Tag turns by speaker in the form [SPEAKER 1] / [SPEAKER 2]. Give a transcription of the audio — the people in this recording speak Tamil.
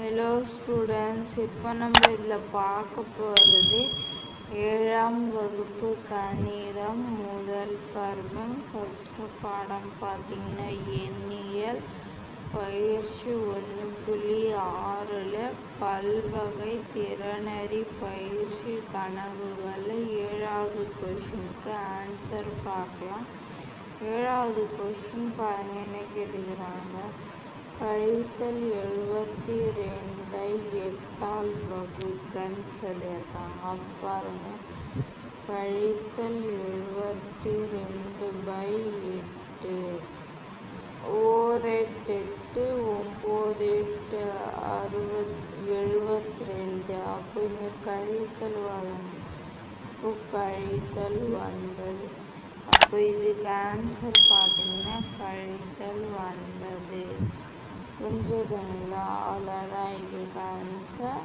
[SPEAKER 1] ஹலோ ஸ்டூடெண்ட்ஸ் இப்போ நம்ம இதில் பார்க்க போகிறது ஏழாம் வகுப்பு கணிதம் முதல் பருவம். ஃபஸ்ட்டு பாடம் பார்த்திங்கன்னா எண்ணியல் பயிற்சி ஒன்று புள்ளி ஆறில் பல்வகை திறனறி பயிற்சி கனவுகளை ஏழாவது கொஷினுக்கு ஆன்சர் பார்க்கலாம். ஏழாவது கொஷின் பாருங்கள் என்ன கேட்டுக்கிறாங்க? கழித்தல் எழு எட்டால் வகுக்கன்னு சொல்லியிருக்காங்க பாருங்கள் கழித்தல் எழுபத்தி ரெண்டு பை எட்டு. ஓர் எட்டு எட்டு ஒம்பது எட்டு அறுபத் எழுபத்தி ரெண்டு அப்போ இங்கே கழித்தல் வரும் இப்போ கழித்தல் ஒன்பது அப்போ இதுக்கு ஆன்சர் பார்த்தீங்கன்னா கழித்தல் ஒன்பது புரிஞ்சுதுங்களா? அவ்வளோதான் இதுக்கு ஆன்சர்